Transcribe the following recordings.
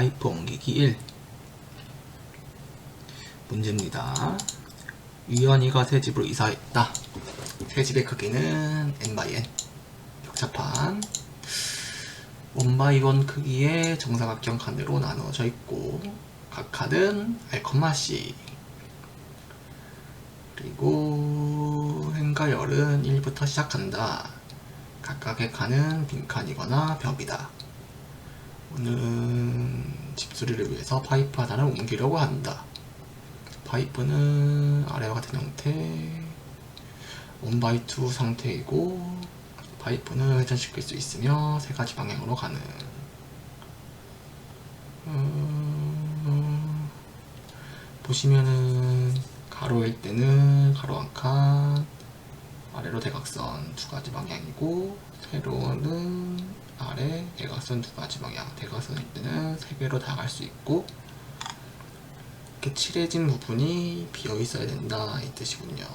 파이프 옮기기 1 문제입니다. 유연이가 새 집으로 이사했다. 새 집의 크기는 n by n 격차판 원 바이 원 크기의 정사각형 칸으로 나누어져 있고 각 칸은 R, C 그리고 행과 열은 1부터 시작한다. 각각의 칸은 빈칸이거나 벽이다. 오늘은 집수리를 위해서 파이프 하나를 옮기려고 한다. 파이프는 아래와 같은 형태, 원바이 투 상태이고, 파이프는 회전시킬 수 있으며 세 가지 방향으로 가는. 음, 보시면은 가로일 때는 가로 한 칸, 아래로 대각선 두 가지 방향이고 세로는 아래 대각선 두 가지 방향. 대각선일 때는 세 개로 다 갈 수 있고 이렇게 칠해진 부분이 비어 있어야 된다 이 뜻이군요.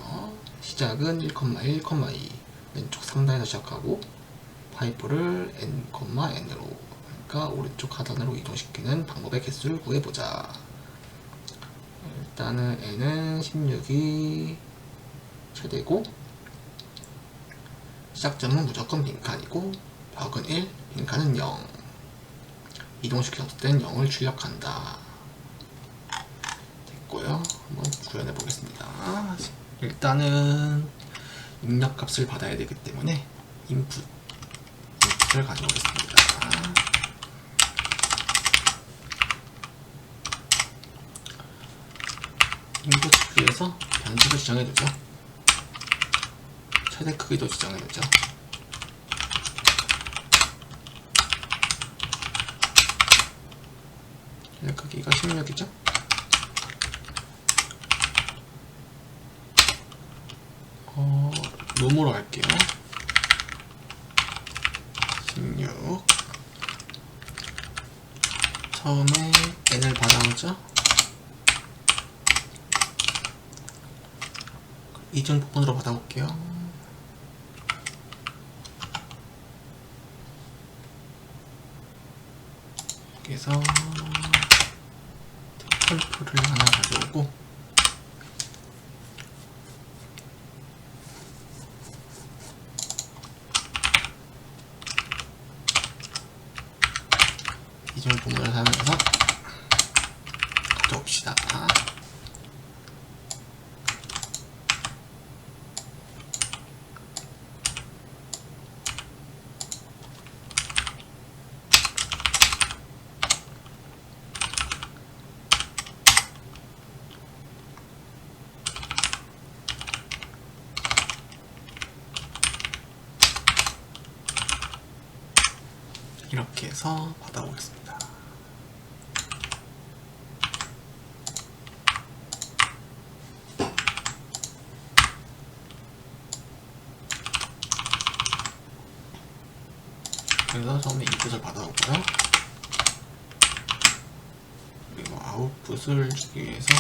시작은 1,1, 2 왼쪽 상단에서 시작하고 파이프를 n, n으로 그러니까 오른쪽 하단으로 이동시키는 방법의 개수를 구해보자. 일단은 n은 16이 최대고 시작점은 무조건 빈칸이고 벽은 1, 빈칸은 0 이동시켰을 땐 0을 출력한다. 됐고요. 한번 구현해 보겠습니다. 일단은 입력값을 받아야 되기 때문에 input 인풋 을 가져오겠습니다. 인풋 위에서 변수를 지정해두죠. 최대 크기도 지정해두죠 최대 크기가 16이죠? 어, 룸으로 할게요. 16 처음에 n을 받아오죠? 이중 부분으로 받아볼게요. 여기서 펄프를 하나 가져오고 이중 부분을 사용해서 가져옵시다. 이렇게 해서 받아오겠습니다. 그래서 처음에 인풋을 받아오고요. 그리고 아웃풋을 주기 위해서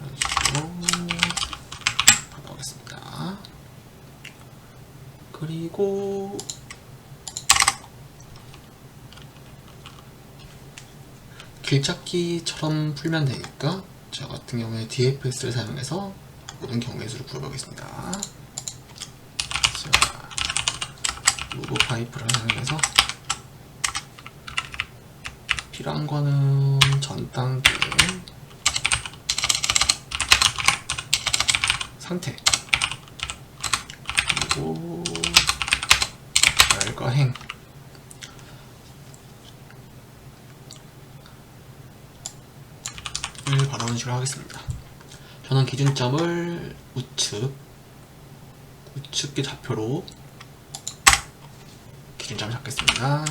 이런 식으로 받아오겠습니다. 그리고 길찾기처럼 풀면 되니까 저 같은 경우에 DFS를 사용해서 모든 경우의 수를 구해보겠습니다. 자, 무브 파이프를 사용해서 필요한 거는 전 단계 상태 그리고 열과 행을 받아오는 식으로 하겠습니다. 저는 기준점을 우측 우측의 좌표로 기준점을 잡겠습니다.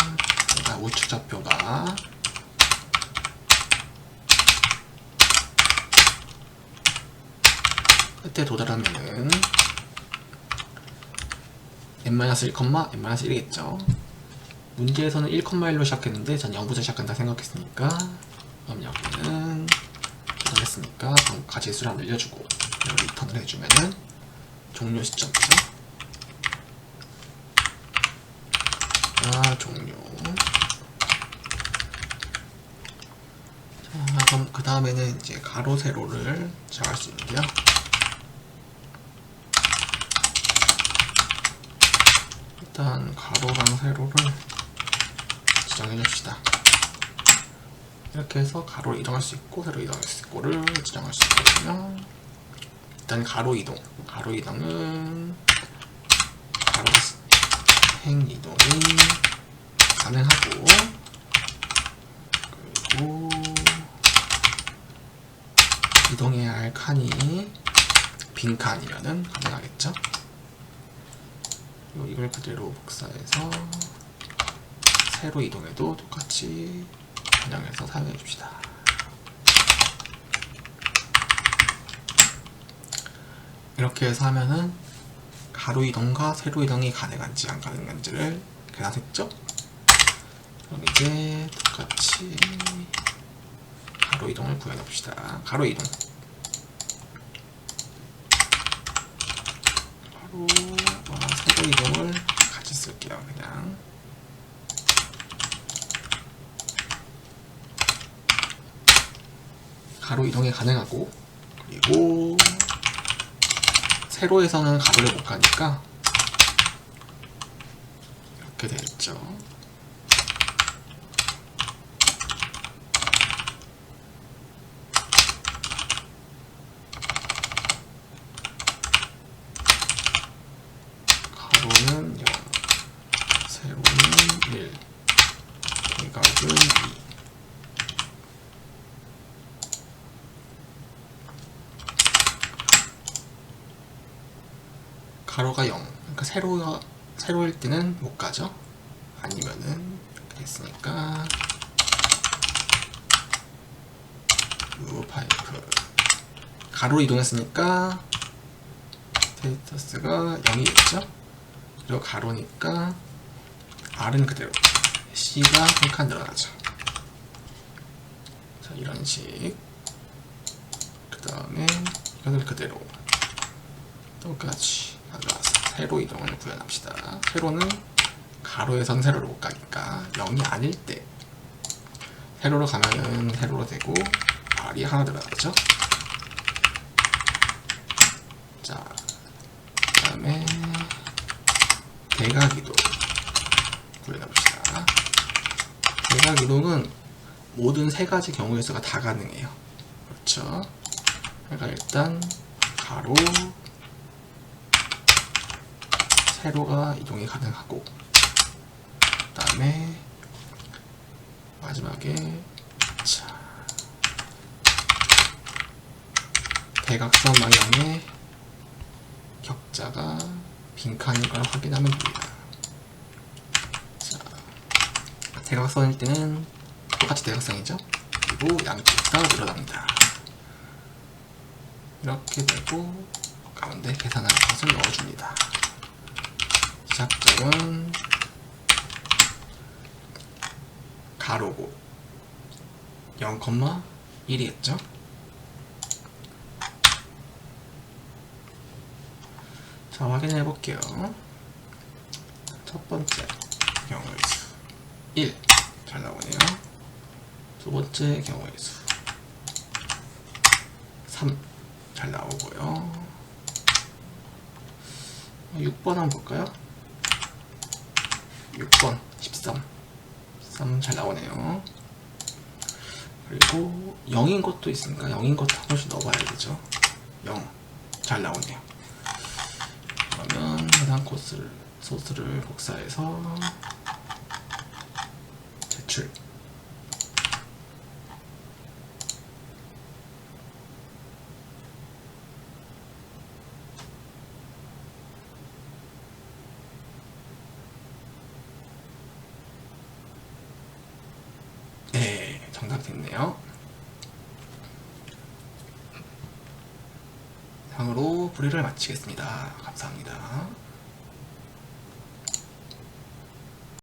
그러니까 우측 좌표가 끝에 도달하면은 n-1, n-1이겠죠. 문제에서는 1,1로 시작했는데 전 0부터 시작한다 생각했으니까 그럼 여기는 조정했으니까 가지수를 안 늘려주고 여기 리턴을 해주면은 종료 시점이죠. 아 종료. 자 그럼 그 다음에는 이제 가로 세로를 정할 수 있는데요. 일단 가로랑 세로를 지정해 줍시다. 이렇게 해서 가로 이동할 수 있고 세로 이동할 수 있고를 지정할 수 있거든요. 일단 가로 이동. 가로 이동은 가로 행 이동이 가능하고 그리고 이동해야 할 칸이 빈 칸이면은 가능하겠죠. 이걸 그대로 복사해서 세로 이동해도 똑같이 변형해서 사용해 줍시다. 이렇게 해서 하면은 가로 이동과 세로 이동이 가능한지 안 가능한지를 계산했죠? 그럼 이제 똑같이 가로 이동을 구현해 봅시다. 가로 이동. 가로 와 세로 이동을 같이 쓸게요. 그냥. 가로 이동이 가능하고 그리고 세로에서는 가로를 못 가니까 이렇게 되겠죠. 가로는 0, 세로는 1, 대각은 2. 가로가 0. 그러니까 세로가 세로일 때는 못 가죠. 아니면은 이렇게 됐으니까 우 파이프 가로 이동했으니까 스테이터스가 0이겠죠. 그리고 가로니까 R은 그대로 C가 한 칸 늘어나죠. 자 이런 식. 그 다음에 이것을 그대로 똑같이 가져와서 세로 이동을 구현합시다. 세로는 가로에선 세로로 못 가니까 0이 아닐 때 세로로 가면은 세로로 되고 R이 하나 들어가죠. 자, 그 다음에 대각 이동 구현해봅시다. 대각 이동은 모든 세 가지 경우의 수가 다 가능해요. 그렇죠? 그러니까 일단 가로 세로가 이동이 가능하고 그 다음에 마지막에 자 대각선 방향의 격자가 빈칸인 걸 확인하면 됩니다. 자, 대각선일 때는 똑같이 대각선이죠. 그리고 양쪽 다 늘어납니다. 이렇게 되고 가운데 계산할 것을 넣어줍니다. 시작점은 가로고 0,1이겠죠? 자 확인해 볼게요. 첫 번째 경우의 수 1. 잘 나오네요. 두 번째 경우의 수 3. 잘 나오고요. 6번 한번 볼까요? 6번 13 13 잘 나오네요 그리고 0인 것도 있으니까 0인 것도 한 번씩 넣어봐야 되죠 0 잘 나오네요 해당 코스를 소스를 복사해서 제출 네, 정답 됐네요. 상으로 불의를 마치겠습니다. 감사합니다.